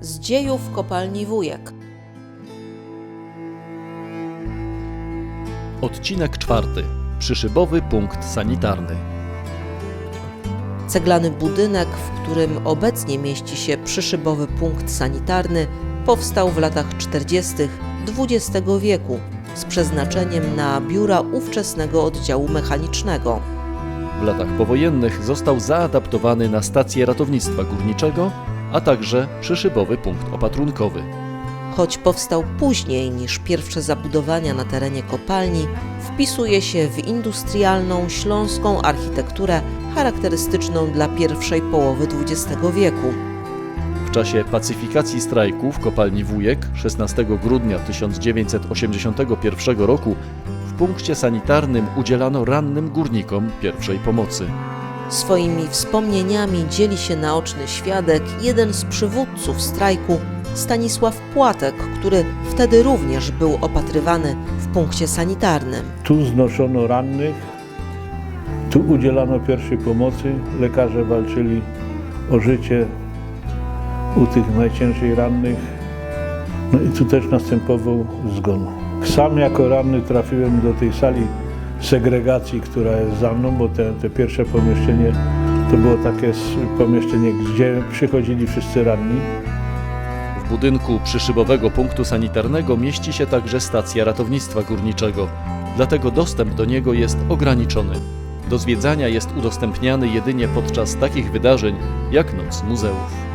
z dziejów kopalni Wujek. Odcinek czwarty. Przyszybowy punkt sanitarny. Ceglany budynek, w którym obecnie mieści się przyszybowy punkt sanitarny, powstał w latach 40. XX wieku z przeznaczeniem na biura ówczesnego oddziału mechanicznego. W latach powojennych został zaadaptowany na stację ratownictwa górniczego, a także przyszybowy punkt opatrunkowy. Choć powstał później niż pierwsze zabudowania na terenie kopalni, wpisuje się w industrialną śląską architekturę charakterystyczną dla pierwszej połowy XX wieku. W czasie pacyfikacji strajku w kopalni Wujek 16 grudnia 1981 roku w punkcie sanitarnym udzielano rannym górnikom pierwszej pomocy. Swoimi wspomnieniami dzieli się naoczny świadek, jeden z przywódców strajku, Stanisław Płatek, który wtedy również był opatrywany w punkcie sanitarnym. Tu znoszono rannych, tu udzielano pierwszej pomocy. Lekarze walczyli o życie u tych najciężej rannych. No i tu też następował zgon. Sam jako ranny trafiłem do tej sali segregacji, która jest za mną, bo te, te pierwsze pomieszczenie to było takie pomieszczenie, gdzie przychodzili wszyscy ranni. W budynku przyszybowego punktu sanitarnego mieści się także stacja ratownictwa górniczego, dlatego dostęp do niego jest ograniczony. Do zwiedzania jest udostępniany jedynie podczas takich wydarzeń jak Noc Muzeów.